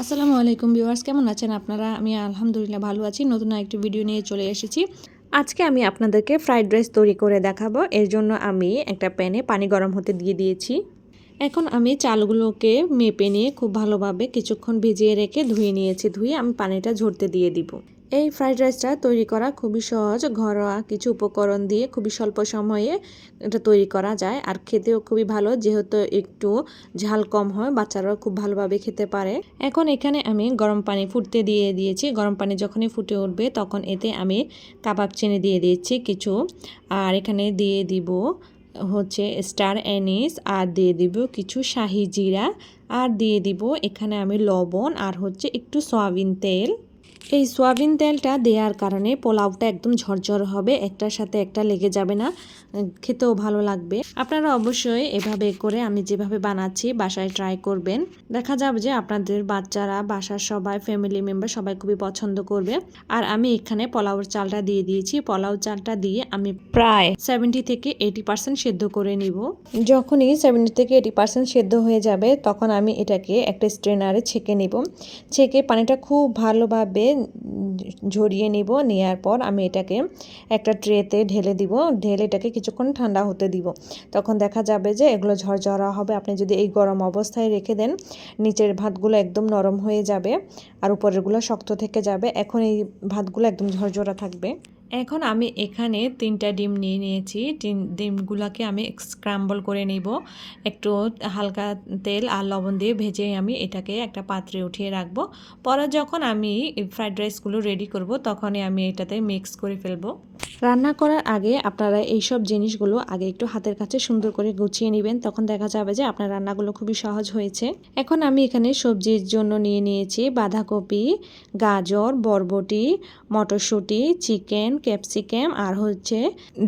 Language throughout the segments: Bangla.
আসসালামু আলাইকুম ভিউয়ার্স, কেমন আছেন আপনারা? আমি আলহামদুলিল্লাহ ভালো আছি। নতুন একটি ভিডিও নিয়ে চলে এসেছি। আজকে আমি আপনাদেরকে ফ্রাইড রাইস তৈরি করে দেখাবো। এর জন্য আমি একটা প্যানে পানি গরম হতে দিয়ে দিয়েছি। এখন আমি চালগুলোকে মেপে নিয়ে খুব ভালোভাবে কিছুক্ষণ ভিজিয়ে রেখে ধুয়ে নিয়েছি। ধুয়ে আমি পানিটা ঝরতে দিয়ে দিব। এই ফ্রাইড রাইসটা তৈরি করা খুবই সহজ। ঘরোয়া কিছু উপকরণ দিয়ে খুবই স্বল্প সময়ে এটা তৈরি করা যায়। আর খেতেও খুবই ভালো, যেহেতু একটু ঝাল কম হয়, বাচ্চারাও খুব ভালোভাবে খেতে পারে। এখন এখানে আমি গরম পানি ফুটতে দিয়ে দিয়েছি। গরম পানি যখনই ফুটে উঠবে, তখন এতে আমি কাবাব চিনি দিয়ে দিয়েছি কিছু। আর এখানে দিয়ে দিব হচ্ছে স্টার অ্যানিস, আর দিয়ে দিব কিছু শাহি জিরা, আর দিয়ে দিব এখানে আমি লবণ, আর হচ্ছে একটু সয়াবিন তেল। এই সয়াবিন তেলটা দেওয়ার কারণে পোলাওটা একদম ঝরঝর হবে, একটার সাথে একটা লেগে যাবে না, খেতেও ভালো লাগবে। আপনারা অবশ্যই এভাবে করে আমি যেভাবে বানাচ্ছি বাসায় ট্রাই করবেন। দেখা যাবে যে আপনাদের বাচ্চারা, বাসার সবাই ফ্যামিলি মেম্বার সবাই খুবই পছন্দ করবে। আর আমি এখানে পোলাওর চালটা দিয়ে দিয়েছি। পোলাও চালটা দিয়ে আমি প্রায় সেভেন্টি থেকে এইটি পার্সেন্ট সেদ্ধ করে নিব। যখনই সেভেন্টি থেকে এইটি পার্সেন্ট সেদ্ধ হয়ে যাবে, তখন আমি এটাকে একটা স্ট্রেনারে ছেঁকে নিব। ছেঁকে পানিটা খুব ভালোভাবে ঝরিয়ে নিব নেওয়ার পর আমি এটাকে একটা ট্রেতে ঢেলে দিব, ঢেলে এটাকে কিছুক্ষণ ঠান্ডা হতে দিব। তখন দেখা যাবে যে এগুলো ঝরঝরা হবে। আপনি যদি এই গরম অবস্থায় রেখে দেন, নিচের ভাতগুলো একদম নরম হয়ে যাবে আর উপরেরগুলো শক্ত থেকে যাবে। এখন এই ভাতগুলো একদম ঝরঝরা থাকবে। এখন আমি এখানে তিনটা ডিম নিয়ে নিয়েছি। ডিমগুলোকে আমি স্ক্রাম্বল করে নিব। একটু হালকা তেল আর লবণ দিয়ে ভেজে আমি এটাকে একটা পাত্রে উঠিয়ে রাখব। পরে যখন আমি ফ্রাইড রাইসগুলো রেডি করব, তখনই আমি এটাতে মিক্স করে ফেলব। রান্না করার আগে আপনারা এইসব জিনিসগুলো আগে একটু হাতের কাছে সুন্দর করে গুছিয়ে নেবেন। তখন দেখা যাবে যে আপনার রান্নাগুলো খুবই সহজ হয়েছে। এখন আমি এখানে সবজির জন্য নিয়ে নিয়েছি বাঁধাকপি, গাজর, বরবটি, মটরশুঁটি, চিকেন ক্যাপসিকাম আর হচ্ছে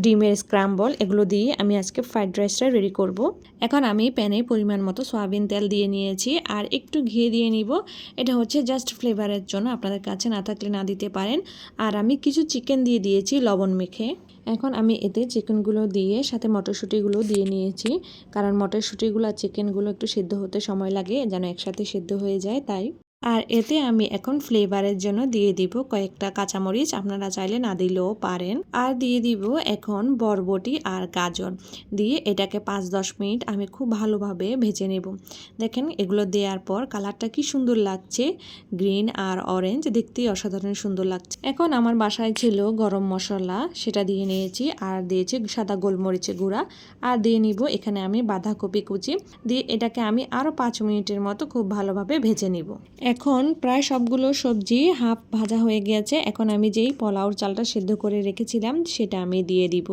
ডিমের স্ক্রাম্বল এগুলো দিয়ে আমি আজকে ফ্রাইড রাইসটা রেডি করব। এখন আমি প্যানে পরিমাণ মতো সয়াবিন তেল দিয়ে নিয়েছি আর একটু ঘিয়ে দিয়ে নিব। এটা হচ্ছে জাস্ট ফ্লেভারের জন্য, আপনাদের কাছে না থাকলে না দিতে পারেন। আর আমি কিছু চিকেন দিয়ে দিয়েছি লবণ মেখে। এখন আমি এতে চিকেনগুলো দিয়ে, সাথে মটরশুঁটিগুলো দিয়ে নিয়েছি। কারণ মটরশুঁটিগুলো আর চিকেনগুলো একটু সিদ্ধ হতে সময় লাগে, যেন একসাথে সিদ্ধ হয়ে যায়, তাই। আর এতে আমি এখন ফ্লেভারের জন্য দিয়ে দিব কয়েকটা কাঁচামরিচ। আপনারা চাইলে না দিলেও পারেন। আর দিয়ে দিব এখন বরবটি আর গাজর। দিয়ে এটাকে পাঁচ দশ মিনিট আমি খুব ভালোভাবে ভেজে নেব। দেখেন এগুলো দেওয়ার পর কালারটা কি সুন্দর লাগছে। গ্রিন আর অরেঞ্জ দেখতেই অসাধারণ সুন্দর লাগছে। এখন আমার বাসায় ছিল গরম মশলা, সেটা দিয়ে নিয়েছি আর দিয়েছি সাদা গোলমরিচের গুঁড়া। আর দিয়ে নিব এখানে আমি বাঁধাকপি কুচি। দিয়ে এটাকে আমি আরও পাঁচ মিনিটের মতো খুব ভালোভাবে ভেজে নিব। এখন প্রায় সবগুলো সবজি হাফ ভাজা হয়ে গেছে এখন আমি যেই পোলাওর চালটা সেদ্ধ করে রেখেছিলাম, সেটা আমি দিয়ে দিব।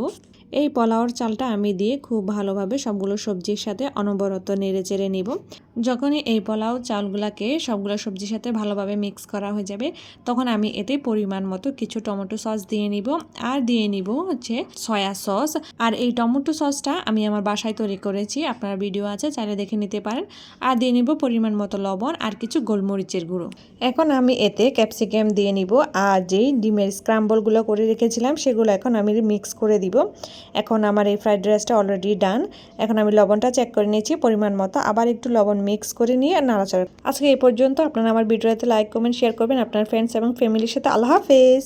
এই পোলাওর চালটা আমি দিয়ে খুব ভালোভাবে সবগুলো সবজির সাথে অনবরত নেড়ে চেড়ে নিব। যখনই এই পোলাও চালগুলোকে সবগুলো সবজির সাথে ভালোভাবে মিক্স করা হয়ে যাবে, তখন আমি এতে পরিমাণ মতো কিছু টমেটো সস দিয়ে নিব। আর দিয়ে নিব হচ্ছে সয়া সস। আর এই টমেটো সসটা আমি আমার বাসায় তৈরি করেছি, আপনার ভিডিও আছে, চাইলে দেখে নিতে পারেন। আর দিয়ে নিব পরিমাণ মতো লবণ আর কিছু গোলমরিচের গুঁড়ো। এখন আমি এতে ক্যাপসিকাম দিয়ে নিব। আর যেই ডিমের স্ক্রাম্বলগুলো করে রেখেছিলাম, সেগুলো এখন আমি মিক্স করে দিব। এখন আমার এই ফ্রাইড রাইসটা অলরেডি ডান এখন আমি লবণটা চেক করে নিয়েছি, পরিমাণ মতো। আবার একটু লবণ মিক্স করে নিয়ে নাড়াচাড়া। আজকে এই পর্যন্ত। আপনারা আমার ভিডিওতে লাইক কমেন্ট শেয়ার করবেন। আপনার ফ্রেন্ডস এবং ফ্যামিলির সাথে আল্লাহ হাফেজ।